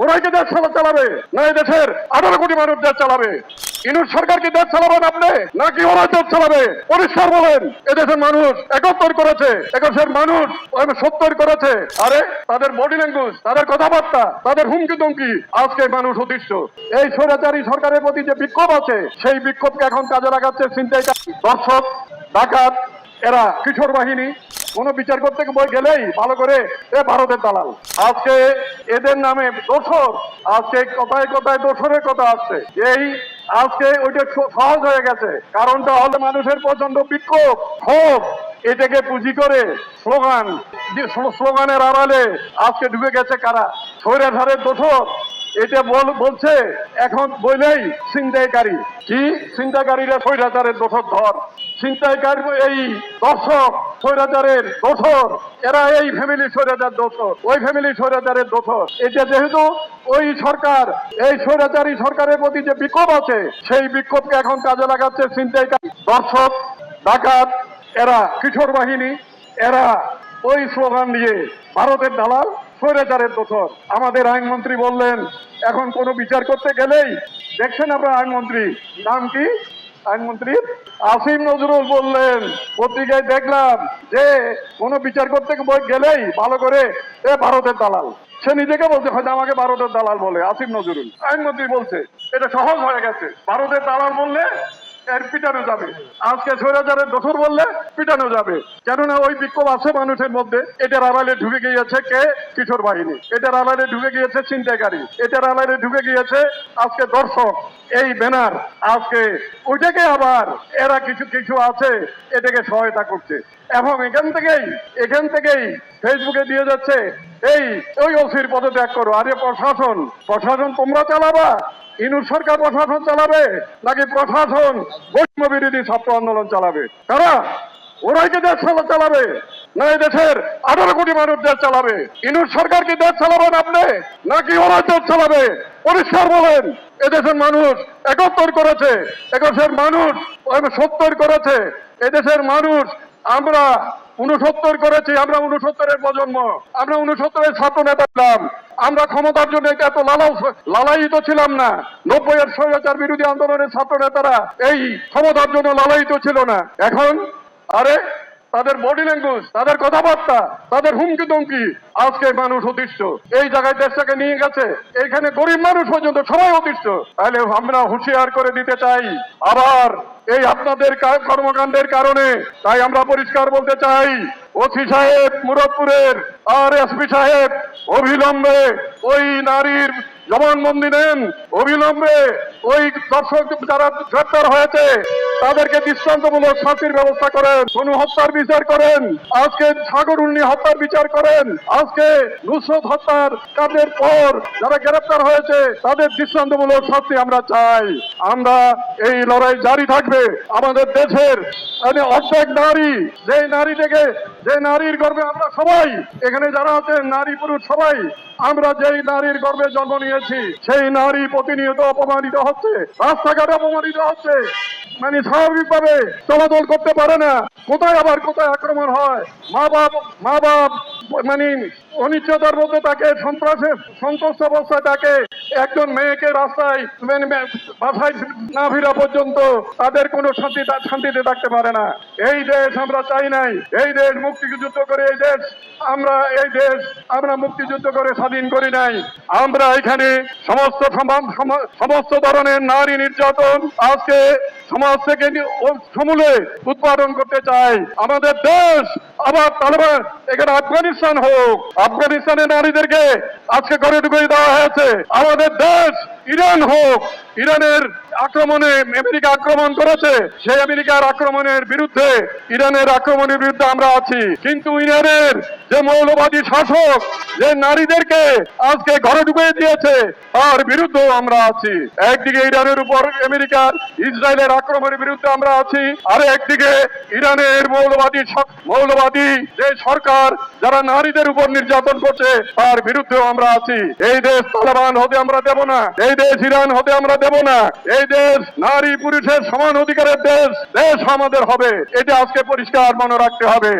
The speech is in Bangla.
ওরাই কি দেশ চালাবে, না দেশের আঠারো কোটি মানুষ দেশ চালাবে। ইনুর সরকার কি দেশ চালাবেন আপনি? নাকি ওরা দেশ চালাবে? পরিষ্কার বলেন এদেশের মানুষ একাত্তর করেছে এদেশের মানুষ সত্তর করেছে। আরে, তাদের বডি ল্যাঙ্গুয়েজ তাদের কথাবার্তা, তাদের হুমকি দমকি আজকে মানুষ অতিষ্ঠ এই স্বৈরাচারী সরকারের প্রতি যে বিক্ষোভ আছে, সেই বিক্ষোভকে এখন কাজে লাগাচ্ছে চিন্তায় দর্শক, ডাকাত, এরা কিশোর বাহিনী কোনো বিচার করতে বই গেলেই ভালো করে এ ভারতের দালাল। আজকে এদের নামে দোষর, আজকে কথায় কথায় দোষরের কথা আসছে। এই আজকে ওইটা সহজ হয়ে গেছে। কারণটা হলো মানুষের প্রচণ্ড বিক্ষোভ, ক্ষোভ। এটাকে পুঁজি করে স্লোগান স্লোগানের আড়ালে আজকে ঢুকে গেছে কারা? স্বৈরাচারের দোষর। এটা বল, বলছে এখন বইলেই ছিনতাইকারী। কি? ছিনতাইকারীরা স্বৈরাচারের দোষর ধর। ছিনতাইকারী এই দর্শক, স্বৈরাচারের দোষর। এরা এই ফ্যামিলি স্বৈরাচার দোষর, ওই ফ্যামিলি স্বৈরাচারের দোষর। এটা যেহেতু ওই সরকার, এই স্বৈরাচারী সরকারের প্রতি যে বিক্ষোভ আছে, সেই বিক্ষোভকে এখন কাজে লাগাচ্ছে ছিনতাইকারী দর্শক, ডাকাত, এরা কিশোর বাহিনী, এরা ওই স্লোগান দিয়ে ভারতের দালাল স্বৈরাচারের দোষর। আমাদের আইনমন্ত্রী বললেন, এখন কোনো বিচার করতে গেলেই দেখছেন আমরা আইনমন্ত্রী, নাম কি? আইনমন্ত্রী আসিম নজরুল বললেন, পত্রিকায় দেখলাম যে কোনো বিচার করতে বই গেলেই ভালো করে এ ভারতের দালাল। সে নিজেকে বলছে, হয়তো আমাকে ভারতের দালাল বলে, আসিম নজরুল। আইনমন্ত্রী বলছে, এটা সহজ হয়ে গেছে। ভারতের দালাল বললে এর পিটানো যাবে। আজকে স্বৈরাচারের দোষর বললে পিটানো যাবে। কেননা ওই বিক্ষোভ আছে মানুষের মধ্যে। এটার আড়ালে ঢুকে গিয়েছে কে? কিশোর বাহিনী। এটার আড়ালে ঢুকে গিয়েছে ছিনতাইকারী। এটার আড়ালে ঢুকে গিয়েছে আজকে দর্শক। এই ব্যানার আজকে ওইটাকে আবার এরা কিছু কিছু আছে এটাকে সহায়তা করছে। এবং এখান থেকেই এখান থেকেই ফেসবুকে দিয়ে যাচ্ছে, এই, ওই ওসির পদত্যাগ করো। আরে প্রশাসন প্রশাসন তোমরা চালাবা। ইনুর সরকার প্রশাসন চালাবে নাকি প্রশাসন বৈষম্য বিরোধী ছাত্র আন্দোলন চালাবে? কারা? ওরাই কি দেশ চালাবে? না এই দেশের আঠারো কোটি মানুষ দেশ চালাবে? ইনুর সরকার কি দেশ চালাবেন আপনি? নাকি ওরাই দেশ চালাবে? পরিষ্কার বলেন। এদেশের মানুষ একাত্তর করেছে এদেশের মানুষ সত্তর করেছে, এদেশের মানুষ আমরা উনসত্তর করেছি, আমরা উনসত্তরের প্রজন্ম। আমরা উনসত্তরের ছাত্র নেতা ছিলাম। আমরা ক্ষমতার জন্য এত লালাও লালায়িত ছিলাম না। নব্বই এর স্বৈরাচার বিরোধী আন্দোলনের ছাত্র নেতারা এই ক্ষমতার জন্য লালায়িত ছিল না। এখন, আরে তাদের বডি ল্যাঙ্গুয়েজ তাদের কথাবার্তা, তাদের হুমকি দমকি আজকে মানুষ অতিষ্ঠ এই জায়গায় দেশটাকে নিয়ে গেছে। এইখানে গরিব মানুষ পর্যন্ত সবাই অতিষ্ঠ তাহলে আমরা হুঁশিয়ার করে দিতে চাই। আবার এই আপনাদের কর্মকাণ্ডের কারণে, তাই আমরা পরিষ্কার বলতে চাই, ওসি সাহেব মুরাদপুরের আর এসপি সাহেব, অবিলম্বে ওই নারীর জবানবন্দি নেন অবিলম্বে ওই দর্শক যারা গ্রেপ্তার হয়েছে, তাদেরকে দৃষ্টান্তমূলক শাস্তির ব্যবস্থা করেন। কোন হত্যার বিচার করেন। আজকে সাগর উন্নি হত্যার বিচার করেন। আজকে নুসরত হত্যার কাজের পর যারা গ্রেপ্তার হয়েছে, তাদের দৃষ্টান্তমূলক শাস্তি আমরা চাই। আমরা এই লড়াই জারি থাকবে। আমাদের দেশের মানে অর্ধেক নারী, যে নারী থেকে যে নারীর গর্বে আমরা সবাই, এখানে যারা আছেন নারী পুরুষ সবাই, আমরা যেই নারীর গর্বে জন্ম নিয়েছি সেই নারী প্রতিনিয়ত অপমানিত হচ্ছে, রাস্তাঘাটে অপমানিত হচ্ছে। মানে স্বাভাবিকভাবে চলাচল করতে পারে না। কোথায় আবার কোথায় আক্রমণ হয়? মা বাপ মা বাপ মানে অনিশ্চয়তার মধ্যে তাকে সন্ত্রাসে সন্ত্রস্ত অবস্থায় তাকে একজন মেয়েকে রাস্তায় বাসায় না ফিরা পর্যন্ত তাদের কোনো শান্তি শান্তিতে থাকতে পারে না। এই দেশ আমরা চাই নাই। এই দেশ মুক্তিযুদ্ধ করে এই দেশ আমরা এই দেশ আমরা মুক্তিযুদ্ধ করে স্বাধীন করি নাই। আমরা এখানে সমস্ত সমস্ত ধরনের নারী নির্যাতন আজকে সমাজ থেকে সমূলে উৎপাদন করতে চাই। আমাদের দেশ আবার তালেবান, এখানে আফগানিস্তান হোক আফগানিস্তানের নারীদেরকে আজকে গড়ে ঢুকিয়ে দেওয়া হয়েছে। আমাদের দেশ ইরান হোক, ইরানের আক্রমণে আমেরিকা আক্রমণ করেছে, সেই আমেরিকার আক্রমণের বিরুদ্ধে ইরানের আক্রমণের বিরুদ্ধে আমরা আছি। কিন্তু ইরানের যে মৌলবাদী শাসক, যে নারীদেরকে আজকে ঘরে ঢুকিয়ে দিয়েছে, তার বিরুদ্ধেও আমরা আছি। একদিকে ইরানের উপর আমেরিকার ইসরায়েলের আক্রমণের বিরুদ্ধে আমরা আছি, আর একদিকে ইরানের মৌলবাদী মৌলবাদী যে সরকার, যারা নারীদের উপর নির্যাতন করছে, তার বিরুদ্ধেও আমরা আছি। এই দেশ তালেবান হতে আমরা দেব না। এই দেশ ইরান হতে আমরা দেব না। এই দেশ নারী পুরুষের সমান অধিকারের দেশ। দেশ আমাদের হবে। এটা আজকে পরিষ্কার মনে রাখতে হবে।